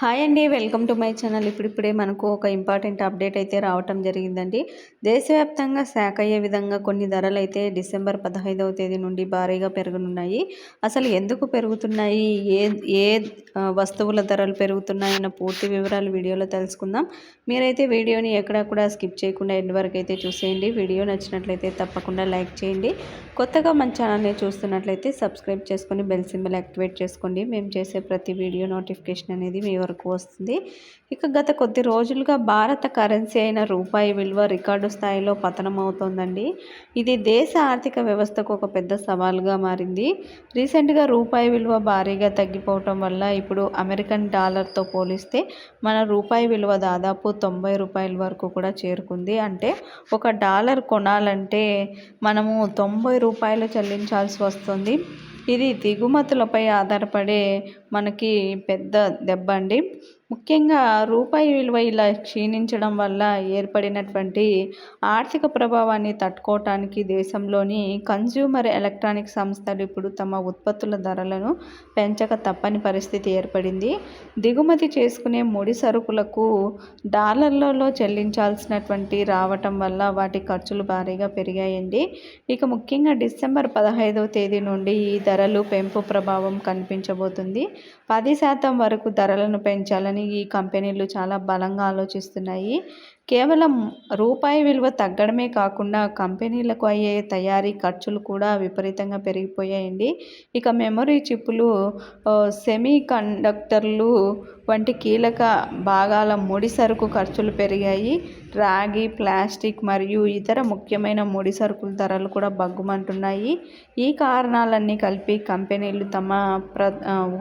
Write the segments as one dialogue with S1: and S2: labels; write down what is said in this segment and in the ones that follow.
S1: Hi అండి welcome to my channel. ఇప్పుడిప్పుడే మనకు ఒక ఇంపార్టెంట్ అప్డేట్ అయితే రావటం జరిగిందండి. దేశవ్యాప్తంగా శాఖ అయ్యే విధంగా కొన్ని ధరలు అయితే డిసెంబర్ పదహైదవ తేదీ నుండి భారీగా పెరగనున్నాయి. అసలు ఎందుకు పెరుగుతున్నాయి? ఏ ఏ వస్తువుల ధరలు పెరుగుతున్నాయి అన్న పూర్తి వివరాలు వీడియోలో తెలుసుకుందాం. మీరైతే వీడియోని ఎక్కడా కూడా స్కిప్ చేయకుండా ఎండ్ వరకు అయితే చూసేయండి. వీడియో నచ్చినట్లయితే తప్పకుండా లైక్ చేయండి. కొత్తగా మన ఛానల్ని చూస్తున్నట్లయితే సబ్స్క్రైబ్ చేసుకొని బెల్ సింబల్ యాక్టివేట్ చేసుకోండి. మేము చేసే ప్రతి వీడియో నోటిఫికేషన్ అనేది మీ వరకు వస్తుంది. ఇక గత కొద్ది రోజులుగా భారత కరెన్సీ అయిన రూపాయి విలువ రికార్డు స్థాయిలో పతనం అవుతోందండి ఇది దేశ ఆర్థిక వ్యవస్థకు ఒక పెద్ద సవాల్గా మారింది. రీసెంట్గా రూపాయి విలువ భారీగా తగ్గిపోవటం వల్ల ఇప్పుడు అమెరికన్ డాలర్తో పోలిస్తే మన రూపాయి విలువ దాదాపు తొంభై రూపాయల వరకు కూడా చేరుకుంది. అంటే ఒక డాలర్ కొనాలంటే మనము తొంభై రూపాయలు చెల్లించాల్సి వస్తుంది. ఇది దిగుమతులపై ఆధారపడే మనకి పెద్ద దెబ్బ అండి. ముఖ్యంగా రూపాయి విలువ ఇలా క్షీణించడం వల్ల ఏర్పడినటువంటి ఆర్థిక ప్రభావాన్ని తట్టుకోవటానికి దేశంలోని కన్జ్యూమర్ ఎలక్ట్రానిక్ సంస్థలు ఇప్పుడు తమ ఉత్పత్తుల ధరలను పెంచక తప్పని పరిస్థితి ఏర్పడింది. దిగుమతి చేసుకునే ముడి సరుకులకు డాలర్లలో చెల్లించాల్సినటువంటి రావటం వల్ల వాటి ఖర్చులు భారీగా పెరిగాయండి. ఇక ముఖ్యంగా డిసెంబర్ పదహైదవ తేదీ నుండి ఈ ధరలు పెంపు ప్రభావం కనిపించబోతుంది. పది శాతం వరకు ధరలను పెంచాలని ఈ కంపెనీలు చాలా బలంగా ఆలోచిస్తున్నాయి. కేవలం రూపాయి విలువ తగ్గడమే కాకుండా కంపెనీలకు అయ్యే తయారీ ఖర్చులు కూడా విపరీతంగా పెరిగిపోయాయండి. ఇక మెమరీ చిప్పులు సెమీ కండక్టర్లు వంటి కీలక భాగాల ముడి సరుకు ఖర్చులు పెరిగాయి. రాగి ప్లాస్టిక్ మరియు ఇతర ముఖ్యమైన ముడి సరుకుల ధరలు కూడా బగ్గుమంటున్నాయి ఈ కారణాలన్నీ కలిపి కంపెనీలు తమ ప్ర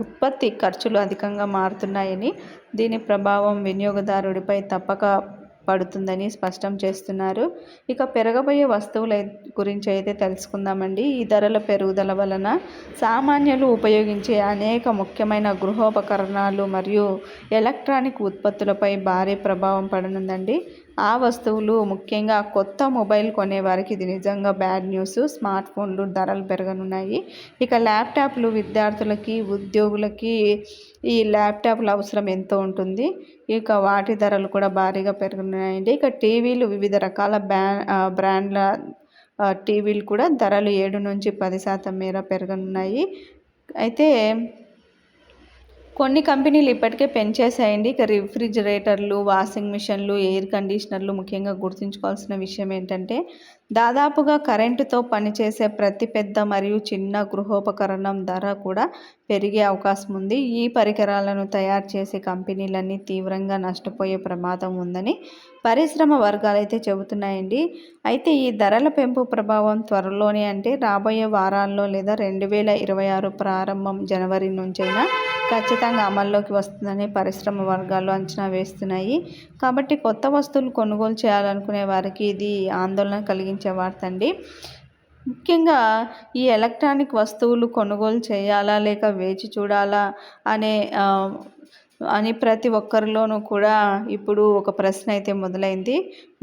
S1: ఉత్పత్తి ఖర్చులు అధికంగా మారుతున్నాయని దీని ప్రభావం వినియోగదారుడిపై తప్పక పడుతుందని స్పష్టం చేస్తున్నారు. ఇక పెరగబోయే వస్తువుల గురించి అయితే తెలుసుకుందామండి. ఈ ధరల పెరుగుదల వలన సామాన్యులు ఉపయోగించే అనేక ముఖ్యమైన గృహోపకరణాలు మరియు ఎలక్ట్రానిక్ ఉత్పత్తులపై భారీ ప్రభావం పడనుందండి. ఆ వస్తువులు ముఖ్యంగా కొత్త మొబైల్ కొనేవారికి ఇది నిజంగా బ్యాడ్ న్యూస్. స్మార్ట్ ఫోన్లు ధరలు పెరగనున్నాయి. ఇక ల్యాప్టాప్లు విద్యార్థులకి ఉద్యోగులకి ఈ ల్యాప్టాప్ల అవసరం ఎంతో ఉంటుంది. ఇక వాటి ధరలు కూడా భారీగా పెరుగుతున్నాయండి ఇక టీవీలు వివిధ రకాల బ్యా బ్రాండ్ల టీవీలు కూడా ధరలు ఏడు నుంచి పది శాతం మేర పెరగనున్నాయి. అయితే కొన్ని కంపెనీలు ఇప్పటికే పెంచేసాయండి ఇక రిఫ్రిజిరేటర్లు వాషింగ్ మిషన్లు ఎయిర్ కండిషనర్లు ముఖ్యంగా గుర్తుంచుకోవాల్సిన విషయం ఏంటంటే దాదాపుగా కరెంటుతో పనిచేసే ప్రతి పెద్ద మరియు చిన్న గృహోపకరణం ధర కూడా పెరిగే అవకాశం ఉంది. ఈ పరికరాలను తయారు చేసే కంపెనీలన్నీ తీవ్రంగా నష్టపోయే ప్రమాదం ఉందని పరిశ్రమ వర్గాలు అయితే చెబుతున్నాయండి. అయితే ఈ ధరల పెంపు ప్రభావం త్వరలోనే అంటే రాబోయే వారాల్లో లేదా రెండు వేల ఇరవై ఆరు ప్రారంభం జనవరి నుంచైనా ఖచ్చితంగా అమల్లోకి వస్తుందని పరిశ్రమ వర్గాలు అంచనా వేస్తున్నాయి. కాబట్టి కొత్త వస్తువులు కొనుగోలు చేయాలనుకునే వారికి ఇది ఆందోళన కలిగించే వార్తండి. ముఖ్యంగా ఈ ఎలక్ట్రానిక్ వస్తువులు కొనుగోలు చేయాలా లేక వేచి చూడాలా అనే అని ప్రతి ఒక్కరిలోనూ కూడా ఇప్పుడు ఒక ప్రశ్న అయితే మొదలైంది.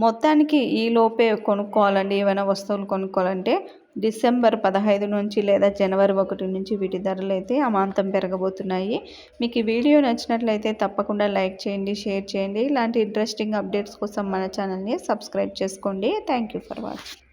S1: మొత్తానికి ఈ లోపే కొనుక్కోవాలండి ఏమైనా వస్తువులు కొనుక్కోవాలంటే డిసెంబర్ పదహైదు నుంచి లేదా జనవరి ఒకటి నుంచి వీటి ధరలు అయితే అమాంతం పెరగబోతున్నాయి. మీకు ఈ వీడియో నచ్చినట్లయితే తప్పకుండా లైక్ చేయండి షేర్ చేయండి. ఇలాంటి ఇంట్రెస్టింగ్ అప్డేట్స్ కోసం మన ఛానల్ని సబ్స్క్రైబ్ చేసుకోండి. Thank you for watching.